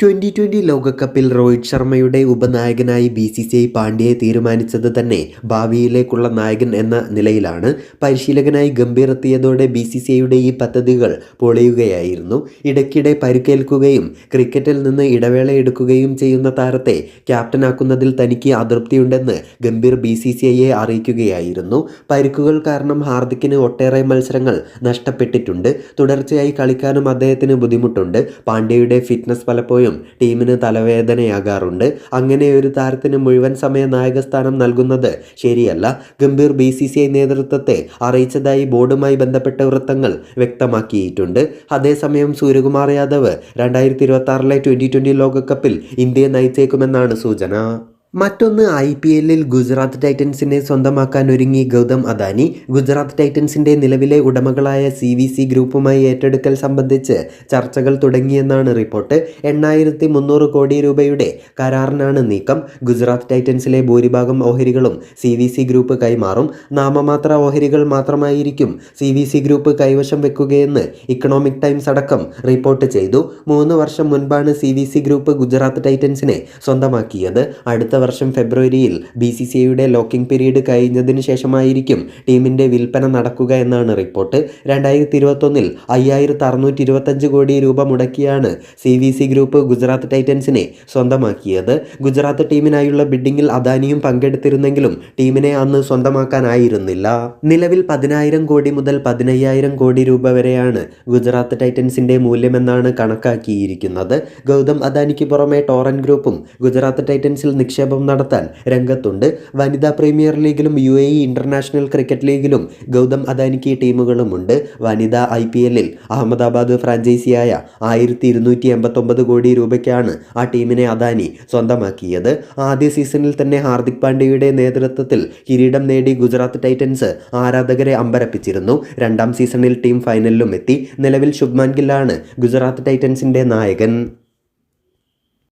Twenty twenty ലോകകപ്പിൽ രോഹിത് ശർമ്മയുടെ ഉപനായകനായി ബി സി സി ഐ പാണ്ഡ്യയെ തീരുമാനിച്ചത് തന്നെ ഭാവിയിലേക്കുള്ള നായകൻ എന്ന നിലയിലാണ്. പരിശീലകനായി ഗംഭീർ എത്തിയതോടെ ബി സി സി ഐയുടെ ഈ പദ്ധതികൾ പൊളിയുകയായിരുന്നു. ഇടയ്ക്കിടെ പരുക്കേൽക്കുകയും ക്രിക്കറ്റിൽ നിന്ന് ഇടവേള എടുക്കുകയും ചെയ്യുന്ന താരത്തെ ക്യാപ്റ്റനാക്കുന്നതിൽ തനിക്ക് അതൃപ്തിയുണ്ടെന്ന് ഗംഭീർ ബി സി സി ഐയെ അറിയിക്കുകയായിരുന്നു. പരുക്കുകൾ കാരണം ഹാർദിക്കിന് ഒട്ടേറെ മത്സരങ്ങൾ നഷ്ടപ്പെട്ടിട്ടുണ്ട്. തുടർച്ചയായി കളിക്കാനും അദ്ദേഹത്തിന് ബുദ്ധിമുട്ടുണ്ട്. പാണ്ഡ്യയുടെ ഫിറ്റ്നസ് പലപ്പോഴും ടീമിന് തലവേദനയാകാറുണ്ട്. അങ്ങനെ ഒരു താരത്തിന് മുഴുവൻ സമയ നായകസ്ഥാനം നൽകുന്നത് ശരിയല്ല. Gambhir B C C I നേതൃത്വത്തെ അറിയിച്ചതായി ബോർഡുമായി ബന്ധപ്പെട്ട വൃത്തങ്ങൾ വ്യക്തമാക്കിയിട്ടുണ്ട്. അതേസമയം സൂര്യകുമാർ യാദവ് രണ്ടായിരത്തി ഇരുപത്തി ആറിലെ ട്വന്റി ട്വന്റി ലോകകപ്പിൽ ഇന്ത്യയെ നയിച്ചേക്കുമെന്നാണ് സൂചന. മറ്റൊന്ന് ഐ പി എല്ലിൽ ഗുജറാത്ത് ടൈറ്റൻസിനെ സ്വന്തമാക്കാൻ ഒരുങ്ങി ഗൗതം അദാനി. ഗുജറാത്ത് ടൈറ്റൻസിന്റെ നിലവിലെ ഉടമകളായ സി വി സി ഗ്രൂപ്പുമായി ഏറ്റെടുക്കൽ സംബന്ധിച്ച് ചർച്ചകൾ തുടങ്ങിയെന്നാണ് റിപ്പോർട്ട്. എണ്ണായിരത്തി മുന്നൂറ് കോടി രൂപയുടെ കരാറിനാണ് നീക്കം. ഗുജറാത്ത് ടൈറ്റൻസിലെ ഭൂരിഭാഗം ഓഹരികളും സി വി സി ഗ്രൂപ്പ് കൈമാറും. നാമമാത്ര ഓഹരികൾ മാത്രമായിരിക്കും സി വി സി ഗ്രൂപ്പ് കൈവശം വെക്കുകയെന്ന് ഇക്കണോമിക് ടൈംസ് അടക്കം റിപ്പോർട്ട് ചെയ്തു. മൂന്ന് വർഷം മുൻപാണ് C V C group Gujarat ടൈറ്റൻസിനെ സ്വന്തമാക്കിയത്. അടുത്ത വർഷം ഫെബ്രുവരിയിൽ ബി സി സി ഐയുടെ ലോക്കിംഗ് പീരീഡ് കഴിഞ്ഞതിന് ശേഷമായിരിക്കും ടീമിന്റെ വിൽപ്പന നടക്കുക എന്നാണ് റിപ്പോർട്ട്. രണ്ടായിരത്തി ഇരുപത്തൊന്നിൽ അയ്യായിരത്തി അറുന്നൂറ്റി ഇരുപത്തഞ്ച് കോടി രൂപ മുടക്കിയാണ് C V C group Gujarat ടൈറ്റൻസിനെ സ്വന്തമാക്കിയത്. ഗുജറാത്ത് ടീമിനായുള്ള ബിഡിങ്ങിൽ അദാനിയും പങ്കെടുത്തിരുന്നെങ്കിലും ടീമിനെ അന്ന് സ്വന്തമാക്കാനായിരുന്നില്ല. നിലവിൽ പതിനായിരം കോടി മുതൽ പതിനയ്യായിരം കോടി രൂപ വരെയാണ് ഗുജറാത്ത് ടൈറ്റൻസിന്റെ മൂല്യമെന്നാണ് കണക്കാക്കിയിരിക്കുന്നത്. ഗൗതം അദാനിക്ക് പുറമെ ടോറൻ ഗ്രൂപ്പും ഗുജറാത്ത് ടൈറ്റൻസിൽ നിക്ഷേപം നടത്താൻ രംഗത്തുണ്ട്. വനിതാ premier ലീഗിലും U A E international cricket ലീഗിലും Gautam അദാനിക്ക് ടീമുകളുമുണ്ട്. വനിതാ ഐ പി എല്ലിൽ അഹമ്മദാബാദ് ഫ്രാഞ്ചൈസിയായ ആയിരത്തി ഇരുന്നൂറ്റി എൺപത്തൊമ്പത് കോടി രൂപയ്ക്കാണ് ആ ടീമിനെ അദാനി സ്വന്തമാക്കിയത്. ആദ്യ സീസണിൽ തന്നെ ഹാർദിക് പാണ്ഡ്യയുടെ നേതൃത്വത്തിൽ കിരീടം നേടി ഗുജറാത്ത് ടൈറ്റൻസ് ആരാധകരെ അമ്പരപ്പിച്ചിരുന്നു. രണ്ടാം സീസണിൽ ടീം ഫൈനലിലും എത്തി. നിലവിൽ ശുഭ്മാൻ ഗില്ലാണ് ഗുജറാത്ത് ടൈറ്റൻസിന്റെ നായകൻ.